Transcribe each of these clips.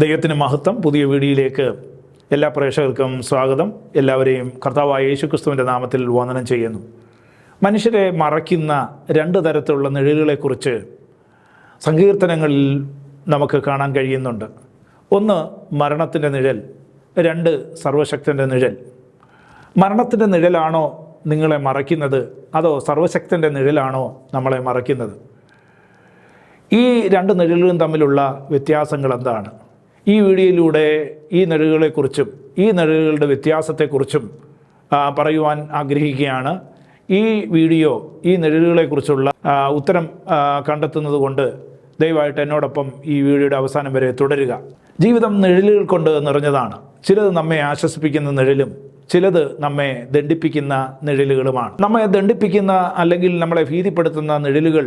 ദൈവത്തിന് മഹത്വം പുതിയ വീഡിയോയിലേക്ക് എല്ലാ പ്രേക്ഷകർക്കും സ്വാഗതം. എല്ലാവരെയും കർത്താവായ യേശുക്രിസ്തുവിന്റെ നാമത്തിൽ വന്ദനം ചെയ്യുന്നു. മനുഷ്യരെ മറയ്ക്കുന്ന രണ്ട് തരത്തിലുള്ള നിഴലുകളെക്കുറിച്ച് സങ്കീർത്തനങ്ങളിൽ നമുക്ക് കാണാൻ കഴിയുന്നുണ്ട്. ഒന്ന് മരണത്തിന്റെ നിഴൽ. രണ്ട് സർവശക്തന്റെ നിഴൽ. മരണത്തിന്റെ നിഴലാണോ നിങ്ങളെ മറയ്ക്കുന്നത്? അതോ സർവശക്തന്റെ നിഴലാണോ നമ്മളെ മറയ്ക്കുന്നത്? ഈ രണ്ട് നിഴലുകളും തമ്മിലുള്ള വ്യത്യാസങ്ങൾ എന്താണ്? ഈ വീഡിയോയിലൂടെ ഈ നിഴലുകളെക്കുറിച്ചും ഈ നിഴലുകളുടെ വ്യത്യാസത്തെക്കുറിച്ചും പറയുവാൻ ആഗ്രഹിക്കുകയാണ്. ഈ വീഡിയോ ഈ നിഴലുകളെക്കുറിച്ചുള്ള ഉത്തരം കണ്ടെത്തുന്നത് കൊണ്ട് ദയവായിട്ട് എന്നോടൊപ്പം ഈ വീഡിയോയുടെ അവസാനം വരെ തുടരുക. ജീവിതം നിഴലുകൾ കൊണ്ട് നിറഞ്ഞതാണ്. ചിലത് നമ്മെ ആശ്വസിപ്പിക്കുന്ന നിഴലും ചിലത് നമ്മെ ദണ്ഡിപ്പിക്കുന്ന നിഴലുകളുമാണ്. നമ്മെ ദണ്ഡിപ്പിക്കുന്ന അല്ലെങ്കിൽ നമ്മളെ ഭീതിപ്പെടുത്തുന്ന നിഴലുകൾ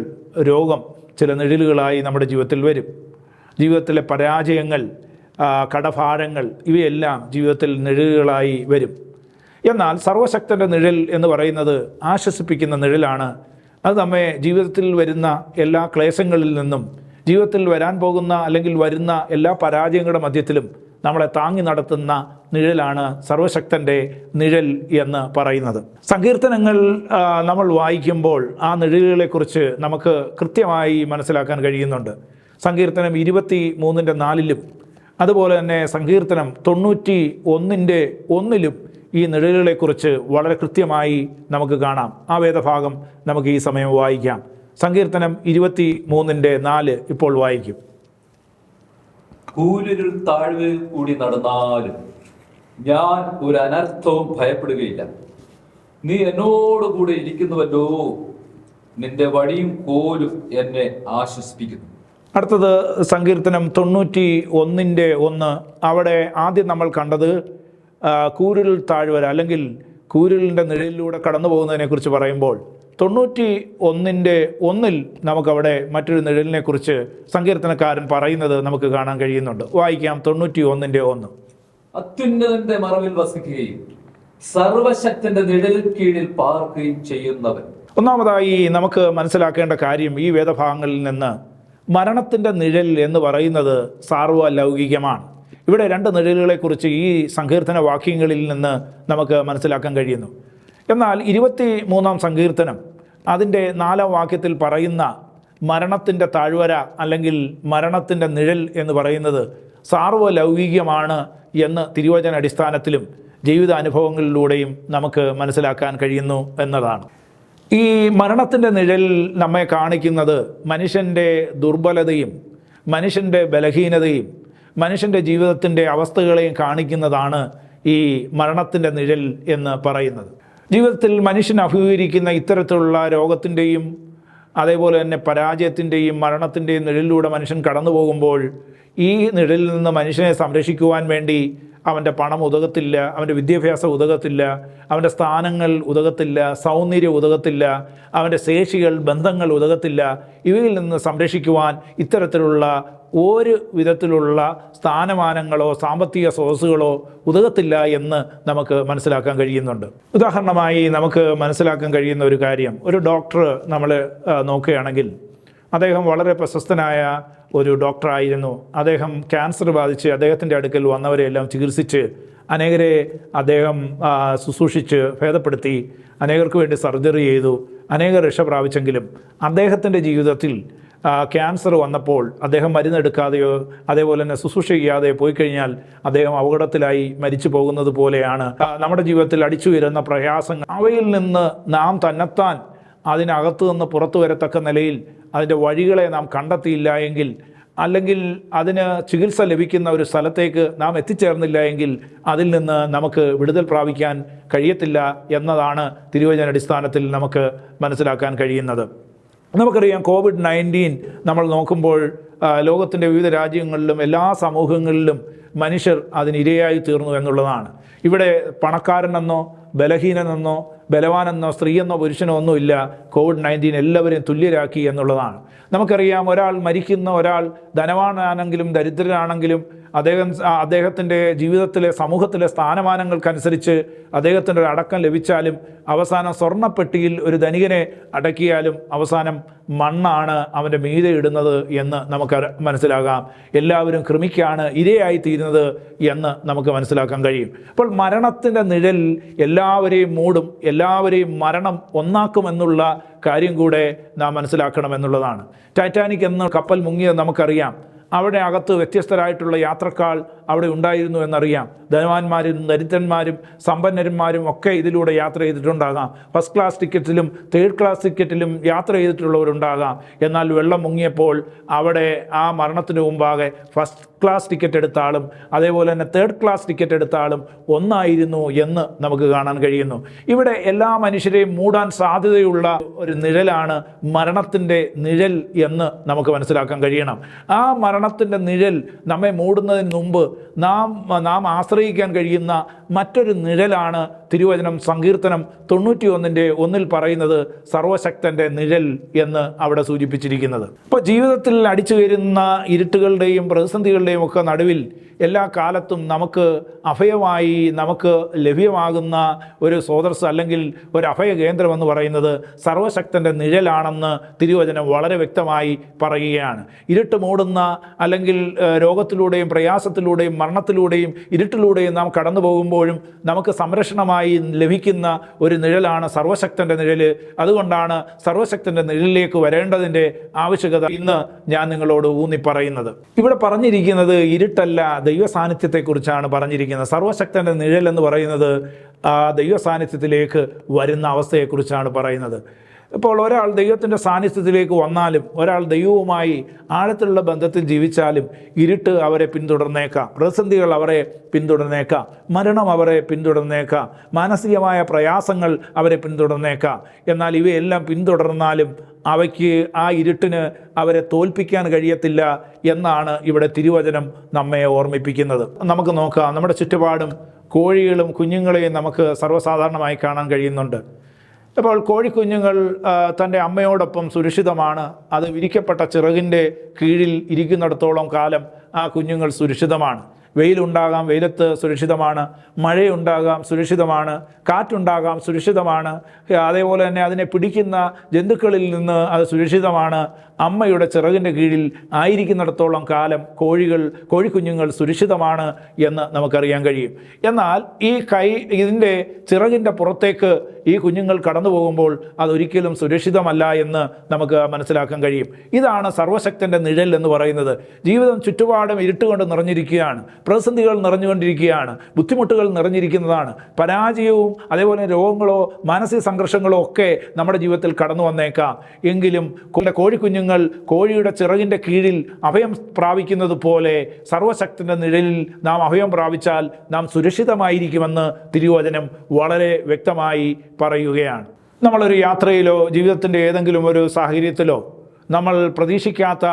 രോഗം ചില നിഴലുകളായി നമ്മുടെ ജീവിതത്തിൽ വരും. ജീവിതത്തിലെ പരാജയങ്ങൾ കടഭാരങ്ങൾ ഇവയെല്ലാം ജീവിതത്തിൽ നിഴലുകളായി വരും. എന്നാൽ സർവശക്തന്റെ നിഴൽ എന്ന് പറയുന്നത് ആശ്വസിപ്പിക്കുന്ന നിഴലാണ്. അത് നമ്മെ ജീവിതത്തിൽ വരുന്ന എല്ലാ ക്ലേശങ്ങളിൽ നിന്നും ജീവിതത്തിൽ വരാൻ പോകുന്ന അല്ലെങ്കിൽ വരുന്ന എല്ലാ പരാജയങ്ങളുടെ മധ്യത്തിലും നമ്മളെ താങ്ങി നടത്തുന്ന നിഴലാണ് സർവശക്തന്റെ നിഴൽ എന്ന് പറയുന്നത്. സങ്കീർത്തനങ്ങൾ നമ്മൾ വായിക്കുമ്പോൾ ആ നിഴലുകളെക്കുറിച്ച് നമുക്ക് കൃത്യമായി മനസ്സിലാക്കാൻ കഴിയുന്നുണ്ട്. സങ്കീർത്തനം ഇരുപത്തി മൂന്നിന്റെ നാലിലും അതുപോലെ തന്നെ സങ്കീർത്തനം തൊണ്ണൂറ്റി ഒന്നിന്റെ ഒന്നിലും ഈ നിഴലുകളെക്കുറിച്ച് വളരെ കൃത്യമായി നമുക്ക് കാണാം. ആ വേദഭാഗം നമുക്ക് ഈ സമയം വായിക്കാം. സങ്കീർത്തനം ഇരുപത്തി മൂന്നിന്റെ നാല് ഇപ്പോൾ വായിക്കും. കൂലിരുൾ താഴ്വയിൽ കൂടി നടന്നാലും ഞാൻ ഒരു അനർത്ഥവും ഭയപ്പെടുകയില്ല. നീ എന്നോട് കൂടെ ഇരിക്കുന്നുവല്ലോ. നിന്റെ വഴിയും കോലും എന്നെ ആശ്വസിപ്പിക്കുന്നു. അടുത്തത് സങ്കീർത്തനം തൊണ്ണൂറ്റി ഒന്നിന്റെ ഒന്ന്. അവിടെ ആദ്യം നമ്മൾ കണ്ടത് കൂരിൽ താഴ്വര അല്ലെങ്കിൽ കൂരിലിന്റെ നിഴലിലൂടെ കടന്നു പോകുന്നതിനെക്കുറിച്ച് പറയുമ്പോൾ തൊണ്ണൂറ്റി ഒന്നിന്റെ ഒന്നിൽ നമുക്കവിടെ മറ്റൊരു നിഴലിനെക്കുറിച്ച് സങ്കീർത്തനക്കാരൻ പറയുന്നത് നമുക്ക് കാണാൻ കഴിയുന്നുണ്ട്. വായിക്കാം തൊണ്ണൂറ്റി ഒന്നിന്റെ ഒന്ന്. അത്യുന്നതന്റെ മറവിൽ വസിക്കുകയും സർവശക്തന്റെ നിഴലിൽ കീഴിൽ പാർക്കുകയും ചെയ്യുന്നവൻ. ഒന്നാമതായി നമുക്ക് മനസ്സിലാക്കേണ്ട കാര്യം ഈ വേദഭാഗങ്ങളിൽ നിന്ന് മരണത്തിന്റെ നിഴൽ എന്ന് പറയുന്നത് സാർവലൗകികമാണ് ഇവിടെ രണ്ട് നിഴലുകളെക്കുറിച്ച് ഈ സങ്കീർത്തന വാക്യങ്ങളിൽ നിന്ന് നമുക്ക് മനസ്സിലാക്കാൻ കഴിയുന്നു. എന്നാൽ ഇരുപത്തി മൂന്നാം സങ്കീർത്തനം അതിന്റെ നാലാം വാക്യത്തിൽ പറയുന്ന മരണത്തിന്റെ താഴ്വര അല്ലെങ്കിൽ മരണത്തിന്റെ നിഴൽ എന്ന് പറയുന്നത് സാർവലൗകികമാണ് എന്ന് തിരുവചന അടിസ്ഥാനത്തിലും ജീവിത അനുഭവങ്ങളിലൂടെയും നമുക്ക് മനസ്സിലാക്കാൻ കഴിയുന്നു എന്നതാണ്. ഈ മരണത്തിന്റെ നിഴലിൽ നമ്മെ കാണിക്കുന്നത് മനുഷ്യന്റെ ദുർബലതയും മനുഷ്യന്റെ ബലഹീനതയും മനുഷ്യന്റെ ജീവിതത്തിന്റെ അവസ്ഥകളെയും കാണിക്കുന്നതാണ് ഈ മരണത്തിന്റെ നിഴൽ എന്ന് പറയുന്നത്. ജീവിതത്തിൽ മനുഷ്യൻ അഭിമുഖീകരിക്കുന്ന ഇത്തരത്തിലുള്ള രോഗത്തിന്റെയും അതേപോലെ തന്നെ പരാജയത്തിന്റെയും മരണത്തിന്റെയും നിഴലിലൂടെ മനുഷ്യൻ കടന്നു പോകുമ്പോൾ ഈ നിഴലിൽ നിന്ന് മനുഷ്യനെ സംരക്ഷിക്കുവാൻ വേണ്ടി അവന്റെ പണം ഉതകത്തില്ല അവന്റെ വിദ്യാഭ്യാസം ഉതകത്തില്ല അവന്റെ സ്ഥാനങ്ങൾ ഉതകത്തില്ല സൗന്ദര്യം ഉതകത്തില്ല അവന്റെ ശേഷികൾ ബന്ധങ്ങൾ ഉതകത്തില്ല. ഇവയിൽ നിന്ന് സംരക്ഷിക്കുവാൻ ഇത്തരത്തിലുള്ള ഒരു വിധത്തിലുള്ള സ്ഥാനമാനങ്ങളോ സാമ്പത്തിക സ്രോതസ്സുകളോ ഉതകത്തില്ല എന്ന് നമുക്ക് മനസ്സിലാക്കാൻ കഴിയുന്നുണ്ട്. ഉദാഹരണമായി നമുക്ക് മനസ്സിലാക്കാൻ കഴിയുന്ന ഒരു കാര്യം. ഒരു ഡോക്ടർ നമ്മൾ നോക്കുകയാണെങ്കിൽ അദ്ദേഹം വളരെ പ്രശസ്തനായ ഒരു ഡോക്ടറായിരുന്നു. അദ്ദേഹം ക്യാൻസർ ബാധിച്ച് അദ്ദേഹത്തിന്റെ അടുക്കൽ വന്നവരെയെല്ലാം ചികിത്സിച്ച് അനേകരെ അദ്ദേഹം ശുശ്രൂഷിച്ച് ഭേദപ്പെടുത്തി അനേകർക്ക് വേണ്ടി സർജറി ചെയ്തു അനേകർ രക്ഷ പ്രാപിച്ചെങ്കിലും അദ്ദേഹത്തിന്റെ ജീവിതത്തിൽ ക്യാൻസർ വന്നപ്പോൾ അദ്ദേഹം മരുന്നെടുക്കാതെയോ അതേപോലെ തന്നെ ശുശ്രൂഷ പോയി കഴിഞ്ഞാൽ അദ്ദേഹം അപകടത്തിലായി മരിച്ചു പോകുന്നത് പോലെയാണ്. നമ്മുടെ ജീവിതത്തിൽ അടിച്ചു വരുന്ന പ്രയാസങ്ങൾ അവയിൽ നിന്ന് നാം തന്നെത്താൻ അതിനകത്തു നിന്ന് പുറത്തു വരത്തക്ക നിലയിൽ അതിന്റെ വഴികളെ നാം കണ്ടെത്തിയില്ല എങ്കിൽ അല്ലെങ്കിൽ അതിന് ചികിത്സ ലഭിക്കുന്ന ഒരു സ്ഥലത്തേക്ക് നാം എത്തിച്ചേർന്നില്ല എങ്കിൽ അതിൽ നിന്ന് നമുക്ക് വിടുതൽ പ്രാപിക്കാൻ കഴിയത്തില്ല എന്നതാണ് തിരുവചന അടിസ്ഥാനത്തിൽ നമുക്ക് മനസ്സിലാക്കാൻ കഴിയുന്നത്. നമുക്കറിയാം കോവിഡ് നയന്റീൻ നമ്മൾ നോക്കുമ്പോൾ ലോകത്തിന്റെ വിവിധ രാജ്യങ്ങളിലും എല്ലാ സമൂഹങ്ങളിലും മനുഷ്യർ അതിനിരയായി തീർന്നു എന്നുള്ളതാണ്. ഇവിടെ പണക്കാരനെന്നോ ബലഹീനനെന്നോ ബലവാനെന്നോ സ്ത്രീയെന്നോ പുരുഷനോ ഒന്നുമില്ല. കോവിഡ് നയന്റീൻ എല്ലാവരെയും തുല്യരാക്കി എന്നുള്ളതാണ്. നമുക്കറിയാം ഒരാൾ മരിക്കുന്ന ഒരാൾ ധനവാനാണെങ്കിലും ദരിദ്രനാണെങ്കിലും അദ്ദേഹം അദ്ദേഹത്തിന്റെ ജീവിതത്തിലെ സമൂഹത്തിലെ സ്ഥാനമാനങ്ങൾക്കനുസരിച്ച് അദ്ദേഹത്തിന്റെ ഒരു അടക്കം ലഭിച്ചാലും അവസാനം സ്വർണപ്പെട്ടിയിൽ ഒരു ധനികനെ അടക്കിയാലും അവസാനം മണ്ണാണ് അവന്റെ മീതെ ഇടുന്നത് എന്ന് നമുക്ക് മനസ്സിലാകാം. എല്ലാവരും കൃമിക്കാണ് ഇരയായി തീരുന്നത് എന്ന് നമുക്ക് മനസ്സിലാക്കാൻ കഴിയും. അപ്പോൾ മരണത്തിന്റെ നിഴൽ എല്ലാവരെയും മൂടും എല്ലാവരെയും മരണം ഒന്നാക്കുമെന്നുള്ള കാര്യം കൂടെ നാം മനസ്സിലാക്കണം എന്നുള്ളതാണ് ടൈറ്റാനിക് എന്ന കപ്പൽ മുങ്ങിയത് നമുക്കറിയാം. അവിടെ അകത്ത് വ്യത്യസ്തരായിട്ടുള്ള യാത്രക്കാൾ അവിടെ ഉണ്ടായിരുന്നു എന്നറിയാം. ധനവാന്മാരും ദരിദ്രന്മാരും സമ്പന്നന്മാരും ഒക്കെ ഇതിലൂടെ യാത്ര ചെയ്തിട്ടുണ്ടാകാം. ഫസ്റ്റ് ക്ലാസ് ടിക്കറ്റിലും തേർഡ് ക്ലാസ് ടിക്കറ്റിലും യാത്ര ചെയ്തിട്ടുള്ളവരുണ്ടാകാം. എന്നാൽ വെള്ളം മുങ്ങിയപ്പോൾ അവിടെ ആ മരണത്തിന് മുമ്പാകെ ഫസ്റ്റ് ക്ലാസ് ടിക്കറ്റ് എടുത്ത ആളും അതേപോലെ തന്നെ തേർഡ് ക്ലാസ് ടിക്കറ്റ് എടുത്ത ആളും ഒന്നായിരുന്നു എന്ന് നമുക്ക് കാണാൻ കഴിയുന്നു. ഇവിടെ എല്ലാ മനുഷ്യരെയും മൂടാൻ സാധ്യതയുള്ള ഒരു നിഴലാണ് മരണത്തിന്റെ നിഴൽ എന്ന് നമുക്ക് മനസ്സിലാക്കാൻ കഴിയണം. ആ മരണത്തിന്റെ നിഴൽ നമ്മെ മൂടുന്നതിന് മുമ്പ് നാം നാം ആശ്രയിക്കാൻ കഴിയുന്ന മറ്റൊരു നിഴലാണ് തിരുവചനം സങ്കീർത്തനം തൊണ്ണൂറ്റി ഒന്നിന്റെ ഒന്നിൽ പറയുന്നത് സർവശക്തന്റെ നിഴൽ എന്ന് അവിടെ സൂചിപ്പിച്ചിരിക്കുന്നത്. അപ്പോൾ ജീവിതത്തിൽ അടിച്ചു കയറുന്ന ഇരുട്ടുകളുടെയും പ്രതിസന്ധികളുടെയും ഒക്കെ നടുവിൽ എല്ലാ കാലത്തും നമുക്ക് അഭയമായി നമുക്ക് ലഭ്യമാകുന്ന ഒരു സ്രോതസ് അല്ലെങ്കിൽ ഒരു അഭയ കേന്ദ്രം എന്ന് പറയുന്നത് സർവശക്തന്റെ നിഴലാണെന്ന് തിരുവചനം വളരെ വ്യക്തമായി പറയുകയാണ്. ഇരുട്ട് മൂടുന്ന അല്ലെങ്കിൽ രോഗത്തിലൂടെയും പ്രയാസത്തിലൂടെയും മരണത്തിലൂടെയും ഇരുട്ടിലൂടെയും നാം കടന്നു പോകുമ്പോഴും നമുക്ക് സംരക്ഷണമായി ലഭിക്കുന്ന ഒരു നിഴലാണ് സർവശക്തന്റെ നിഴൽ അതുകൊണ്ടാണ് സർവശക്തന്റെ നിഴലിലേക്ക് വരേണ്ടതിന്റെ ആവശ്യകത ഇന്ന് ഞാൻ നിങ്ങളോട് ഊന്നി പറയുന്നത് ഇവിടെ പറഞ്ഞിരിക്കുന്നത് ഇരുട്ടല്ല ദൈവ സാന്നിധ്യത്തെക്കുറിച്ചാണ് പറഞ്ഞിരിക്കുന്നത്. സർവശക്തന്റെ നിഴൽ എന്ന് പറയുന്നത് ആ ദൈവ സാന്നിധ്യത്തിലേക്ക് വരുന്ന അവസ്ഥയെക്കുറിച്ചാണ് പറയുന്നത്. ഇപ്പോൾ ഒരാൾ ദൈവത്തിന്റെ സാന്നിധ്യത്തിലേക്ക് വന്നാലും ഒരാൾ ദൈവവുമായി ആഴത്തിലുള്ള ബന്ധത്തിൽ ജീവിച്ചാലും ഇരുട്ട് അവരെ പിന്തുടർന്നേക്കാം. പ്രതിസന്ധികൾ അവരെ പിന്തുടർന്നേക്കാം. മരണം അവരെ പിന്തുടർന്നേക്കാം. മാനസികമായ പ്രയാസങ്ങൾ അവരെ പിന്തുടർന്നേക്കാം. എന്നാൽ ഇവയെല്ലാം പിന്തുടർന്നാലും അവയ്ക്ക് ആ ഇരുട്ടിന് അവരെ തോൽപ്പിക്കാൻ കഴിയത്തില്ല എന്നാണ് ഇവിടെ തിരുവചനം നമ്മെ ഓർമ്മിപ്പിക്കുന്നത്. നമുക്ക് നോക്കാം. നമ്മുടെ ചുറ്റുപാടും കോഴികളും കുഞ്ഞുങ്ങളെയും നമുക്ക് സർവസാധാരണമായി കാണാൻ കഴിയുന്നുണ്ട്. അപ്പോൾ കോഴിക്കുഞ്ഞുങ്ങൾ തന്റെ അമ്മയോടൊപ്പം സുരക്ഷിതമാണ്. അത് വിരിക്കപ്പെട്ട ചിറകിന്റെ കീഴിൽ ഇരിക്കുന്നിടത്തോളം കാലം ആ കുഞ്ഞുങ്ങൾ സുരക്ഷിതമാണ്. വെയിലുണ്ടാകാം വെയിലത്ത് സുരക്ഷിതമാണ് മഴയുണ്ടാകാം സുരക്ഷിതമാണ് കാറ്റുണ്ടാകാം സുരക്ഷിതമാണ്. അതേപോലെ തന്നെ അതിനെ പിടിക്കുന്ന ജന്തുക്കളിൽ നിന്ന് അത് സുരക്ഷിതമാണ്. അമ്മയുടെ ചിറകിന്റെ കീഴിൽ ആയിരിക്കുന്നിടത്തോളം കാലം കോഴികൾ കോഴിക്കുഞ്ഞുങ്ങൾ സുരക്ഷിതമാണ് എന്ന് നമുക്കറിയാൻ കഴിയും. എന്നാൽ ഈ കൈ ഇതിന്റെ ചിറകിന്റെ പുറത്തേക്ക് ഈ കുഞ്ഞുങ്ങൾ കടന്നു പോകുമ്പോൾ അതൊരിക്കലും സുരക്ഷിതമല്ല എന്ന് നമുക്ക് മനസ്സിലാക്കാൻ കഴിയും. ഇതാണ് സർവശക്തന്റെ നിഴൽ എന്ന് പറയുന്നത്. ജീവിതം ചുറ്റുപാടും ഇരുട്ടുകൊണ്ട് നിറഞ്ഞിരിക്കുകയാണ്. പ്രതിസന്ധികൾ നിറഞ്ഞുകൊണ്ടിരിക്കുകയാണ് ബുദ്ധിമുട്ടുകൾ നിറഞ്ഞിരിക്കുന്നതാണ്. പരാജയവും അതേപോലെ രോഗങ്ങളോ മാനസിക സംഘർഷങ്ങളോ ഒക്കെ നമ്മുടെ ജീവിതത്തിൽ കടന്നു വന്നേക്കാം. എങ്കിലും കോഴിക്കുഞ്ഞുങ്ങൾ കോഴിയുടെ ചിറകിന്റെ കീഴിൽ അഭയം പ്രാപിക്കുന്നത് പോലെ സർവശക്തന്റെ നിഴലിൽ നാം അഭയം പ്രാപിച്ചാൽ നാം സുരക്ഷിതമായിരിക്കുമെന്ന് തിരുവചനം വളരെ വ്യക്തമായി പറയുകയാണ്. നമ്മളൊരു യാത്രയിലോ ജീവിതത്തിന്റെ ഏതെങ്കിലും ഒരു സാഹചര്യത്തിലോ നമ്മൾ പ്രതീക്ഷിക്കാത്ത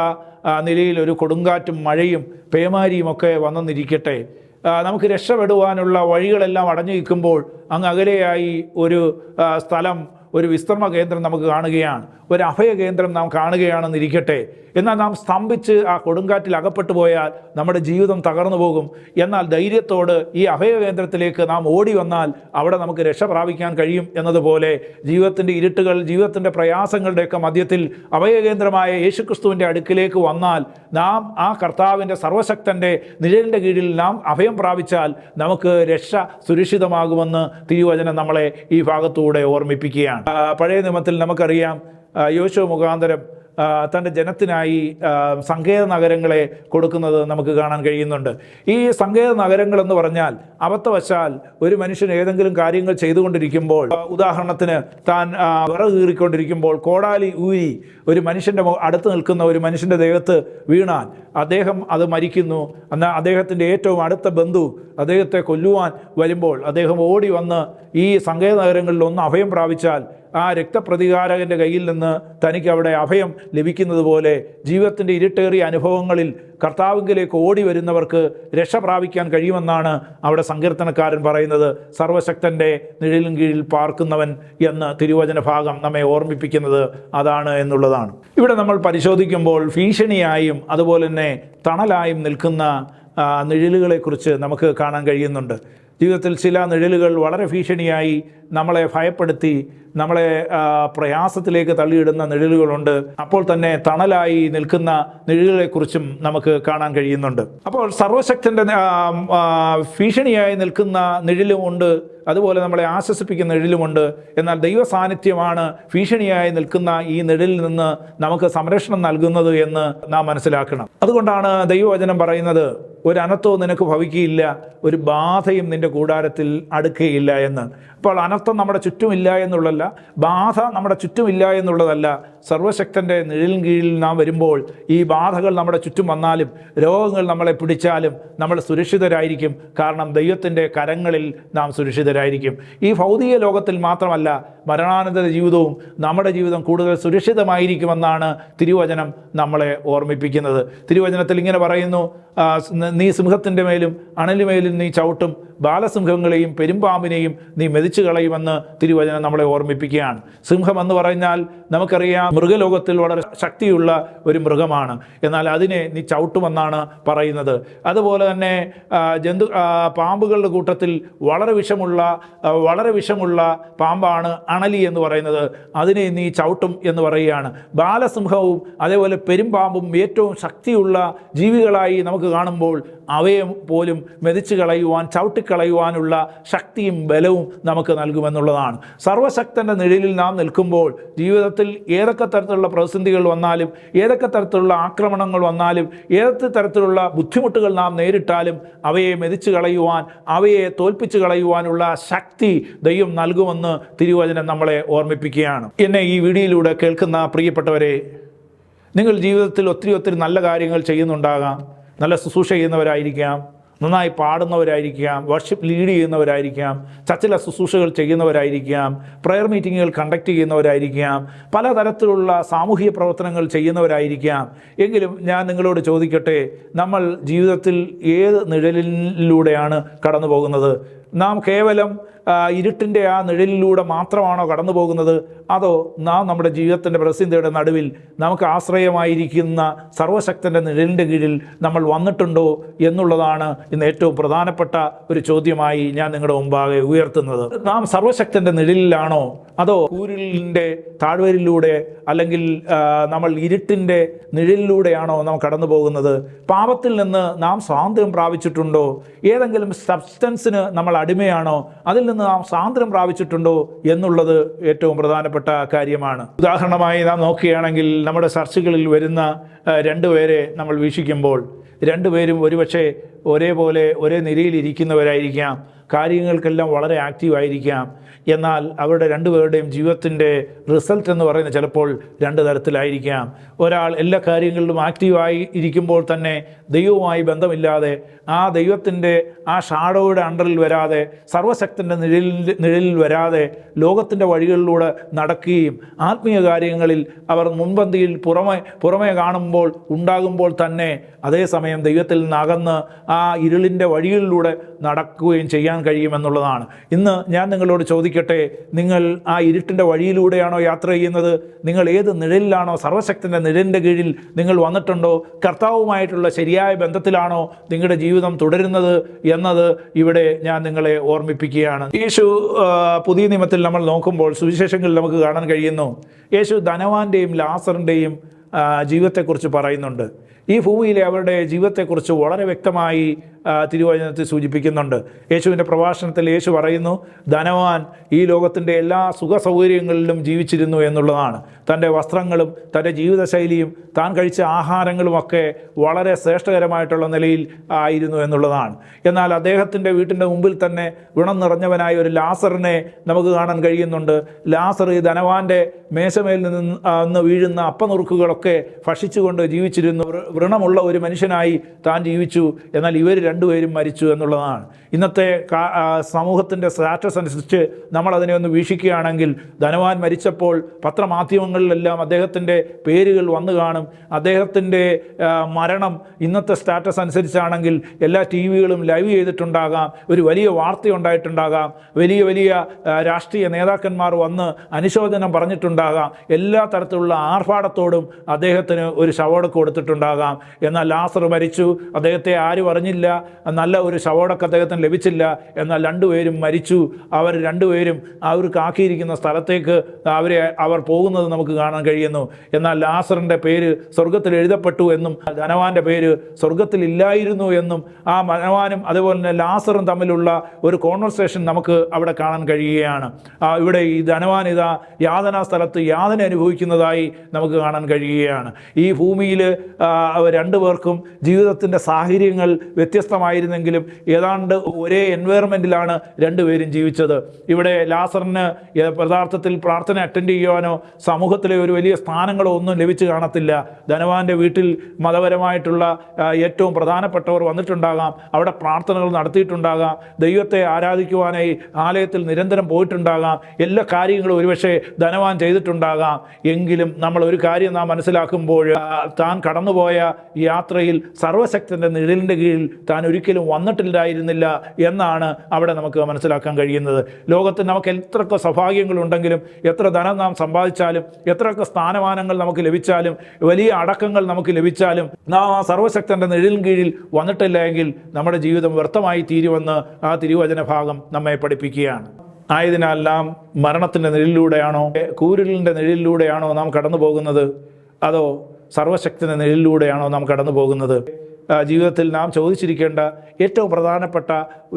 നിലയിൽ ഒരു കൊടുങ്കാറ്റും മഴയും പേമാരിയും ഒക്കെ വന്നെന്നിരിക്കട്ടെ നമുക്ക് രക്ഷപ്പെടുവാനുള്ള വഴികളെല്ലാം അടഞ്ഞു നിൽക്കുമ്പോൾ അങ്ങ് അകലെയായി ഒരു സ്ഥലം ഒരു വിശ്രമ കേന്ദ്രം നമുക്ക് കാണുകയാണ്. ഒരു അഭയ കേന്ദ്രം നാം കാണുകയാണെന്നിരിക്കട്ടെ. എന്നാൽ നാം സ്തംഭിച്ച് ആ കൊടുങ്കാറ്റിൽ അകപ്പെട്ടു പോയാൽ നമ്മുടെ ജീവിതം തകർന്നു പോകും. എന്നാൽ ധൈര്യത്തോട് ഈ അഭയ കേന്ദ്രത്തിലേക്ക് നാം ഓടി വന്നാൽ അവിടെ നമുക്ക് രക്ഷ പ്രാപിക്കാൻ കഴിയും എന്നതുപോലെ ജീവിതത്തിന്റെ ഇരുട്ടുകൾ ജീവിതത്തിന്റെ പ്രയാസങ്ങളുടെയൊക്കെ മധ്യത്തിൽ അഭയകേന്ദ്രമായ യേശുക്രിസ്തുവിന്റെ അടുക്കിലേക്ക് വന്നാൽ നാം ആ കർത്താവിന്റെ സർവശക്തന്റെ നിഴലിന്റെ കീഴിൽ നാം അഭയം പ്രാപിച്ചാൽ നമുക്ക് രക്ഷ സുരക്ഷിതമാകുമെന്ന് തിരുവചനം നമ്മളെ ഈ ഭാഗത്തൂടെ ഓർമ്മിപ്പിക്കുകയാണ്. പഴയ നിയമത്തിൽ നമുക്കറിയാം ആ, യോശുവ മുഖാന്തരം തന്റെ ജനത്തിനായി സങ്കേത നഗരങ്ങളെ കൊടുക്കുന്നത് നമുക്ക് കാണാൻ കഴിയുന്നുണ്ട്. ഈ സങ്കേത നഗരങ്ങളെന്ന് പറഞ്ഞാൽ അബദ്ധവശാൽ ഒരു മനുഷ്യൻ ഏതെങ്കിലും കാര്യങ്ങൾ ചെയ്തുകൊണ്ടിരിക്കുമ്പോൾ ഉദാഹരണത്തിന് താൻ വിറക് കീറിക്കൊണ്ടിരിക്കുമ്പോൾ കോടാലി ഊരി ഒരു മനുഷ്യന്റെ അടുത്ത് നിൽക്കുന്ന ഒരു മനുഷ്യന്റെ ദേഹത്ത് വീണാൽ അദ്ദേഹം അത് മരിക്കുന്നു. എന്നാൽ അദ്ദേഹത്തിന്റെ ഏറ്റവും അടുത്ത ബന്ധു അദ്ദേഹത്തെ കൊല്ലുവാൻ വരുമ്പോൾ അദ്ദേഹം ഓടി വന്ന് ഈ സങ്കേത നഗരങ്ങളിൽ ഒന്ന് അഭയം പ്രാപിച്ചാൽ ആ രക്തപ്രതികാരകന്റെ കയ്യിൽ നിന്ന് തനിക്ക് അവിടെ അഭയം ലഭിക്കുന്നത് പോലെ ജീവിതത്തിന്റെ ഇരുട്ടേറിയ അനുഭവങ്ങളിൽ കർത്താവിങ്കിലേക്ക് ഓടി വരുന്നവർക്ക് രക്ഷ പ്രാപിക്കാൻ കഴിയുമെന്നാണ് അവിടെ സങ്കീർത്തനക്കാരൻ പറയുന്നത്. സർവശക്തന്റെ നിഴലിൻ കീഴിൽ പാർക്കുന്നവൻ എന്ന് തിരുവചന ഭാഗം നമ്മെ ഓർമ്മിപ്പിക്കുന്നത് അതാണ് എന്നുള്ളതാണ്. ഇവിടെ നമ്മൾ പരിശോധിക്കുമ്പോൾ ഭീഷണിയായും അതുപോലെ തന്നെ തണലായും നിൽക്കുന്ന നിഴലുകളെക്കുറിച്ച് നമുക്ക് കാണാൻ കഴിയുന്നുണ്ട്. ജീവിതത്തിൽ ചില നിഴലുകൾ വളരെ ഭീഷണിയായി നമ്മളെ ഭയപ്പെടുത്തി നമ്മളെ പ്രയാസത്തിലേക്ക് തള്ളിയിടുന്ന നിഴലുകളുണ്ട്. അപ്പോൾ തന്നെ തണലായി നിൽക്കുന്ന നിഴലുകളെക്കുറിച്ചും നമുക്ക് കാണാൻ കഴിയുന്നുണ്ട്. അപ്പോൾ സർവശക്തന്റെ ഭീഷണിയായി നിൽക്കുന്ന നിഴലുമുണ്ട് അതുപോലെ നമ്മളെ ആശ്വസിപ്പിക്കുന്ന നിഴലുമുണ്ട് എന്നാൽ ദൈവ സാന്നിധ്യമാണ് ഭീഷണിയായി നിൽക്കുന്ന ഈ നിഴലിൽ നിന്ന് നമുക്ക് സംരക്ഷണം നൽകുന്നത് എന്ന് നാം മനസ്സിലാക്കണം. അതുകൊണ്ടാണ് ദൈവവചനം പറയുന്നത് ഒരു അനർത്ഥവും നിനക്ക് ഭവിക്കുകയില്ല ഒരു ബാധയും നിന്റെ കൂടാരത്തിൽ അടുക്കുകയില്ല എന്ന്. അപ്പോൾ അനർത്ഥം നമ്മുടെ ചുറ്റുമില്ല എന്നുള്ളതല്ല ബാധ നമ്മുടെ ചുറ്റുമില്ല എന്നുള്ളതല്ല. സർവശക്തന്റെ നിഴലിൻ കീഴിൽ നാം വരുമ്പോൾ ഈ ബാധകൾ നമ്മുടെ ചുറ്റും വന്നാലും രോഗങ്ങൾ നമ്മളെ പിടിച്ചാലും നമ്മൾ സുരക്ഷിതരായിരിക്കും. കാരണം ദൈവത്തിന്റെ കരങ്ങളിൽ നാം സുരക്ഷിതരായിരിക്കും. ഈ ഭൗതിക ലോകത്തിൽ മാത്രമല്ല മരണാനന്തര ജീവിതവും നമ്മുടെ ജീവിതം കൂടുതൽ സുരക്ഷിതമായിരിക്കുമെന്നാണ് തിരുവചനം നമ്മളെ ഓർമ്മിപ്പിക്കുന്നത്. തിരുവചനത്തിൽ ഇങ്ങനെ പറയുന്നു നീ സിംഹത്തിന്റെ മേലും അണലിമേലും നീ ചവിട്ടും ബാലസിംഹങ്ങളെയും പെരുമ്പാമ്പിനെയും നീ മെതിച്ചു കളയുമെന്ന് തിരുവചനം നമ്മളെ ഓർമ്മിപ്പിക്കുകയാണ്. സിംഹം എന്ന് പറഞ്ഞാൽ നമുക്കറിയാം മൃഗലോകത്തിൽ വളരെ ശക്തിയുള്ള ഒരു മൃഗമാണ്. എന്നാൽ അതിനെ നീ ചവിട്ടുമെന്നാണ് പറയുന്നത്. അതുപോലെ തന്നെ ജന്തു പാമ്പുകളുടെ കൂട്ടത്തിൽ വളരെ വിഷമുള്ള വളരെ വിഷമുള്ള പാമ്പാണ് അണലി എന്ന് പറയുന്നത്. അതിനെ നീ ചവിട്ടും എന്ന് പറയുകയാണ്. ബാലസിംഹവും അതേപോലെ പെരുമ്പാമ്പും ഏറ്റവും ശക്തിയുള്ള ജീവികളായി നമുക്ക് കാണുമ്പോൾ അവയെ പോലും മെതിച്ചു കളയുവാൻ ചവിട്ടിക്കളയുവാനുള്ള ശക്തിയും ബലവും നമുക്ക് നൽകുമെന്നുള്ളതാണ്. സർവശക്തന്റെ നിഴലിൽ നാം നിൽക്കുമ്പോൾ ജീവിതത്തിൽ ഏതൊക്കെ തരത്തിലുള്ള പ്രതിസന്ധികൾ വന്നാലും ഏതൊക്കെ തരത്തിലുള്ള ആക്രമണങ്ങൾ വന്നാലും ഏതൊക്കെ തരത്തിലുള്ള ബുദ്ധിമുട്ടുകൾ നാം നേരിട്ടാലും അവയെ മെതിച്ചു കളയുവാൻ അവയെ തോൽപ്പിച്ചു കളയുവാനുള്ള ശക്തി ദൈവം നൽകുമെന്ന് തിരുവചനം നമ്മളെ ഓർമ്മിപ്പിക്കുകയാണ്. എന്നെ ഈ വീഡിയോയിലൂടെ കേൾക്കുന്ന പ്രിയപ്പെട്ടവരെ നിങ്ങൾ ജീവിതത്തിൽ ഒത്തിരി ഒത്തിരി നല്ല കാര്യങ്ങൾ ചെയ്യുന്നുണ്ടാകാം. നല്ല ശുശ്രൂഷ ചെയ്യുന്നവരായിരിക്കാം നന്നായി പാടുന്നവരായിരിക്കാം വർഷിപ്പ് ലീഡ് ചെയ്യുന്നവരായിരിക്കാം ചർച്ചിലെ ശുശ്രൂഷകൾ ചെയ്യുന്നവരായിരിക്കാം പ്രയർ മീറ്റിങ്ങുകൾ കണ്ടക്ട് ചെയ്യുന്നവരായിരിക്കാം പലതരത്തിലുള്ള സാമൂഹിക പ്രവർത്തനങ്ങൾ ചെയ്യുന്നവരായിരിക്കാം. എങ്കിലും ഞാൻ നിങ്ങളോട് ചോദിക്കട്ടെ നമ്മൾ ജീവിതത്തിൽ ഏത് നിഴലിലൂടെയാണ് കടന്നു പോകുന്നത് നാം കേവലം ഇരുട്ടിന്റെ ആ നിഴലിലൂടെ മാത്രമാണോ കടന്നു പോകുന്നത് അതോ നാം നമ്മുടെ ജീവിതത്തിന്റെ പ്രതിസന്ധിയുടെ നടുവിൽ നമുക്ക് ആശ്രയമായിരിക്കുന്ന സർവശക്തന്റെ നിഴലിന്റെ കീഴിൽ നമ്മൾ വന്നിട്ടുണ്ടോ എന്നുള്ളതാണ് ഇന്ന് ഏറ്റവും പ്രധാനപ്പെട്ട ഒരു ചോദ്യമായി ഞാൻ നിങ്ങളുടെ മുമ്പാകെ ഉയർത്തുന്നത്. നാം സർവശക്തന്റെ നിഴലിലാണോ? അതോ കൂരിലിന്റെ താഴ്വരിലൂടെ അല്ലെങ്കിൽ നമ്മൾ ഇരുട്ടിന്റെ നിഴലിലൂടെയാണോ നാം കടന്നു പോകുന്നത് പാപത്തിൽ നിന്ന് നാം സ്വാതന്ത്ര്യം പ്രാപിച്ചിട്ടുണ്ടോ? ഏതെങ്കിലും സബ്സ്റ്റൻസിന് നമ്മൾ അടിമയാണോ? അതിൽ നിന്ന് നാം സ്വാതന്ത്ര്യം പ്രാപിച്ചിട്ടുണ്ടോ എന്നുള്ളത് ഏറ്റവും പ്രധാനപ്പെട്ട കാര്യമാണ്. ഉദാഹരണമായി നാം നോക്കുകയാണെങ്കിൽ നമ്മുടെ ചർച്ചകളിൽ വരുന്ന രണ്ടുപേരെ നമ്മൾ വീക്ഷിക്കുമ്പോൾ രണ്ടുപേരും ഒരുപക്ഷെ ഒരേപോലെ ഒരേ നിരയിൽ ഇരിക്കുന്നവരായിരിക്കാം. കാര്യങ്ങൾക്കെല്ലാം വളരെ ആക്റ്റീവായിരിക്കാം എന്നാൽ അവരുടെ രണ്ടുപേരുടെയും ജീവിതത്തിന്റെ റിസൾട്ട് എന്ന് പറയുന്നത് ചിലപ്പോൾ രണ്ട് തരത്തിലായിരിക്കാം. ഒരാൾ എല്ലാ കാര്യങ്ങളിലും ആക്റ്റീവായി ഇരിക്കുമ്പോൾ തന്നെ ദൈവവുമായി ബന്ധമില്ലാതെ ആ ദൈവത്തിന്റെ ആ ഷാഡോയുടെ അണ്ടറിൽ വരാതെ സർവശക്തന്റെ നിഴലിൽ നിഴലിൽ വരാതെ ലോകത്തിന്റെ വഴികളിലൂടെ നടക്കുകയും ആത്മീയ കാര്യങ്ങളിൽ അവർ മുൻപന്തിയിൽ പുറമെ പുറമെ കാണുമ്പോൾ ഉണ്ടാകുമ്പോൾ തന്നെ അതേസമയം ദൈവത്തിൽ നിന്ന് അകന്ന് ആ ഇരുളിന്റെ വഴികളിലൂടെ നടക്കുകയും ചെയ്യാൻ കഴിയുമെന്നുള്ളതാണ്. ഇന്ന് ഞാൻ നിങ്ങളോട് ചോദിക്കട്ടെ നിങ്ങൾ ആ ഇരുട്ടിന്റെ വഴിയിലൂടെയാണോ യാത്ര ചെയ്യുന്നത്? നിങ്ങൾ ഏത് നിഴലിലാണോ സർവശക്തന്റെ നിഴലിന്റെ കീഴിൽ നിങ്ങൾ വന്നിട്ടുണ്ടോ? കർത്താവുമായിട്ടുള്ള ശരിയായ ബന്ധത്തിലാണോ നിങ്ങളുടെ ജീവിതം തുടരുന്നത് എന്നത് ഇവിടെ ഞാൻ നിങ്ങളെ ഓർമ്മിപ്പിക്കുകയാണ്. യേശു പുതിയ നിയമത്തിൽ നമ്മൾ നോക്കുമ്പോൾ സുവിശേഷങ്ങളിൽ നമുക്ക് കാണാൻ കഴിയുന്നു. യേശു ധനവാന്റെയും ലാസറിന്റെയും ജീവിതത്തെക്കുറിച്ച് പറയുന്നുണ്ട്. ഈ ഭൂമിയിലെ അവരുടെ ജീവിതത്തെക്കുറിച്ച് വളരെ വ്യക്തമായി തിരുവചനത്തിൽ സൂചിപ്പിക്കുന്നുണ്ട്. യേശുവിന്റെ പ്രഭാഷണത്തിൽ യേശു പറയുന്നു ധനവാൻ ഈ ലോകത്തിന്റെ എല്ലാ സുഖ സൗകര്യങ്ങളിലും ജീവിച്ചിരുന്നു എന്നുള്ളതാണ്. തന്റെ വസ്ത്രങ്ങളും തന്റെ ജീവിതശൈലിയും താൻ കഴിച്ച ആഹാരങ്ങളുമൊക്കെ വളരെ ശ്രേഷ്ഠകരമായിട്ടുള്ള നിലയിൽ ആയിരുന്നു എന്നുള്ളതാണ്. എന്നാൽ അദ്ദേഹത്തിന്റെ വീട്ടിന്റെ മുമ്പിൽ തന്നെ ഗുണം നിറഞ്ഞവനായ ഒരു ലാസറിനെ നമുക്ക് കാണാൻ കഴിയുന്നുണ്ട്. ലാസർ ഈ ധനവാന്റെ മേശമേൽ നിന്ന് വീഴുന്ന അപ്പനുറുക്കുകളൊക്കെ ഭക്ഷിച്ചുകൊണ്ട് ജീവിച്ചിരുന്നു വ്രണമുള്ള ഒരു മനുഷ്യനായി താൻ ജീവിച്ചു. എന്നാൽ ഇവർ രണ്ടുപേരും മരിച്ചു എന്നുള്ളതാണ്. ഇന്നത്തെ സമൂഹത്തിന്റെ സ്റ്റാറ്റസ് അനുസരിച്ച് നമ്മളതിനെ ഒന്ന് വീക്ഷിക്കുകയാണെങ്കിൽ ധനവാൻ മരിച്ചപ്പോൾ പത്രമാധ്യമങ്ങളിലെല്ലാം അദ്ദേഹത്തിന്റെ പേരുകൾ വന്നു കാണും. അദ്ദേഹത്തിന്റെ മരണം ഇന്നത്തെ സ്റ്റാറ്റസ് അനുസരിച്ചാണെങ്കിൽ എല്ലാ ടി വികളും ലൈവ് ചെയ്തിട്ടുണ്ടാകാം. ഒരു വലിയ വാർത്ത ഉണ്ടായിട്ടുണ്ടാകാം. വലിയ വലിയ രാഷ്ട്രീയ നേതാക്കന്മാർ വന്ന് അനുശോചനം പറഞ്ഞിട്ടുണ്ടാകാം. എല്ലാ തരത്തിലുള്ള ആർഭാടത്തോടും അദ്ദേഹത്തിന് ഒരു ശവോടക്ക് കൊടുത്തിട്ടുണ്ടാകാം. എന്നാൽ ലാസർ മരിച്ചു. അദ്ദേഹത്തെ ആരും അറിഞ്ഞില്ല. നല്ല ഒരു ശവോടൊക്കെ അദ്ദേഹത്തിന് ലഭിച്ചില്ല. എന്നാൽ രണ്ടുപേരും മരിച്ചു. അവർ രണ്ടുപേരും അവർക്ക് ആക്കിയിരിക്കുന്ന സ്ഥലത്തേക്ക് അവരെ അവർ പോകുന്നത് നമുക്ക് കാണാൻ കഴിയുന്നു. എന്നാൽ ലാസറിന്റെ പേര് സ്വർഗത്തിൽ എഴുതപ്പെട്ടു എന്നും ധനവാന്റെ പേര് സ്വർഗത്തിൽ ഇല്ലായിരുന്നു എന്നും ആ ധനവാനും അതുപോലെ തന്നെ ലാസറും തമ്മിലുള്ള ഒരു കോൺവെർസേഷൻ നമുക്ക് അവിടെ കാണാൻ കഴിയുകയാണ്. ഇവിടെ ഈ ധനവാൻ ഇതാ യാതനാ സ്ഥലത്ത് യാതന അനുഭവിക്കുന്നതായി നമുക്ക് കാണാൻ കഴിയുകയാണ്. ഈ ഭൂമിയിൽ രണ്ടുപേർക്കും ജീവിതത്തിന്റെ സാഹചര്യങ്ങൾ വ്യത്യസ്തമായിരുന്നെങ്കിലും ഏതാണ്ട് ഒരേ എൻവയറമെന്റിലാണ് രണ്ടുപേരും ജീവിച്ചത്. ഇവിടെ ലാസറിന് യഥാർത്ഥത്തിൽ പ്രാർത്ഥന അറ്റൻഡ് ചെയ്യുവാനോ സമൂഹത്തിലെ ഒരു വലിയ സ്ഥാനങ്ങളോ ഒന്നും ലഭിച്ചു കാണത്തില്ല. ധനവാന്റെ വീട്ടിൽ മതപരമായിട്ടുള്ള ഏറ്റവും പ്രധാനപ്പെട്ടവർ വന്നിട്ടുണ്ടാകാം. അവിടെ പ്രാർത്ഥനകൾ നടത്തിയിട്ടുണ്ടാകാം. ദൈവത്തെ ആരാധിക്കുവാനായി ആലയത്തിൽ നിരന്തരം പോയിട്ടുണ്ടാകാം. എല്ലാ കാര്യങ്ങളും ഒരുപക്ഷെ ധനവാൻ ചെയ്തിട്ടുണ്ടാകാം. എങ്കിലും നമ്മൾ ഒരു കാര്യം നാം മനസ്സിലാക്കുമ്പോൾ താൻ കടന്നുപോയ യാത്രയിൽ സർവശക്തന്റെ നിഴലിന്റെ കീഴിൽ താൻ ഒരിക്കലും വന്നിട്ടില്ലായിരുന്നില്ല എന്നാണ് അവിടെ നമുക്ക് മനസ്സിലാക്കാൻ കഴിയുന്നത്. ലോകത്ത് നമുക്ക് എത്രയൊക്കെ സൗഭാഗ്യങ്ങളുണ്ടെങ്കിലും എത്ര ധനം നാം സമ്പാദിച്ചാലും എത്രയൊക്കെ സ്ഥാനമാനങ്ങൾ നമുക്ക് ലഭിച്ചാലും വലിയ അടക്കങ്ങൾ നമുക്ക് ലഭിച്ചാലും നാം ആ സർവശക്തന്റെ നിഴലിൻ കീഴിൽ വന്നിട്ടില്ല എങ്കിൽ നമ്മുടെ ജീവിതം വ്യർത്ഥമായി തീരുമെന്ന് ആ തിരുവചന ഭാഗം നമ്മെ പഠിപ്പിക്കുകയാണ്. ആയതിനാൽ നാം മരണത്തിന്റെ നിഴലിലൂടെയാണോ കൂരുലിന്റെ നിഴലിലൂടെയാണോ നാം കടന്നു പോകുന്നത് അതോ സർവശക്തിന്റെ നിഴലിലൂടെയാണോ നാം കടന്നു പോകുന്നത് ജീവിതത്തിൽ നാം ചോദിച്ചിരിക്കേണ്ട ഏറ്റവും പ്രധാനപ്പെട്ട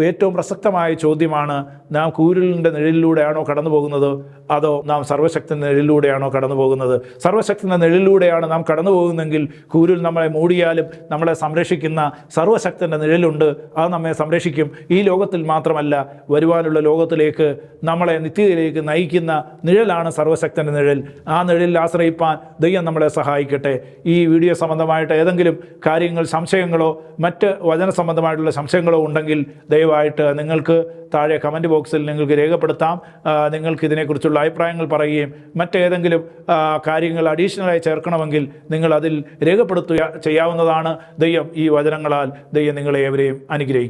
ഏറ്റവും പ്രസക്തമായ ചോദ്യമാണ് നാം കൂരലിന്റെ നിഴലിലൂടെയാണോ കടന്നു പോകുന്നത് അതോ നാം സർവശക്തിന്റെ നിഴലിലൂടെയാണോ കടന്നു പോകുന്നത് സർവശക്തിന്റെ നിഴലിലൂടെയാണ് നാം കടന്നു പോകുന്നതെങ്കിൽ കൂരുൽ നമ്മളെ മൂടിയാലും നമ്മളെ സംരക്ഷിക്കുന്ന സർവശക്തന്റെ നിഴലുണ്ട്. അത് നമ്മെ സംരക്ഷിക്കും. ഈ ലോകത്തിൽ മാത്രമല്ല വരുവാനുള്ള ലോകത്തിലേക്ക് നമ്മളെ നിത്യതയിലേക്ക് നയിക്കുന്ന നിഴലാണ് സർവശക്തന്റെ നിഴൽ. ആ നിഴലിൽ ആശ്രയിപ്പാൻ ദൈവം നമ്മളെ സഹായിക്കട്ടെ. ഈ വീഡിയോ സംബന്ധമായിട്ട് ഏതെങ്കിലും കാര്യങ്ങൾ സംശയങ്ങളോ മറ്റ് വചന സംബന്ധമായിട്ടുള്ള സംശയങ്ങളോ ഉണ്ടെങ്കിൽ ദയവായിട്ട് നിങ്ങൾക്ക് താഴെ കമന്റ് ബോക്സിൽ നിങ്ങൾക്ക് രേഖപ്പെടുത്താം. നിങ്ങൾക്ക് ഇതിനെക്കുറിച്ചുള്ള അഭിപ്രായങ്ങൾ പറയുകയും മറ്റേതെങ്കിലും കാര്യങ്ങൾ അഡീഷണലായി ചേർക്കണമെങ്കിൽ നിങ്ങൾ അതിൽ രേഖപ്പെടുത്തുക ചെയ്യാവുന്നതാണ് ദൈവം ഈ വചനങ്ങളാൽ ദൈവം നിങ്ങളെ ഏവരെയും അനുഗ്രഹിക്കും.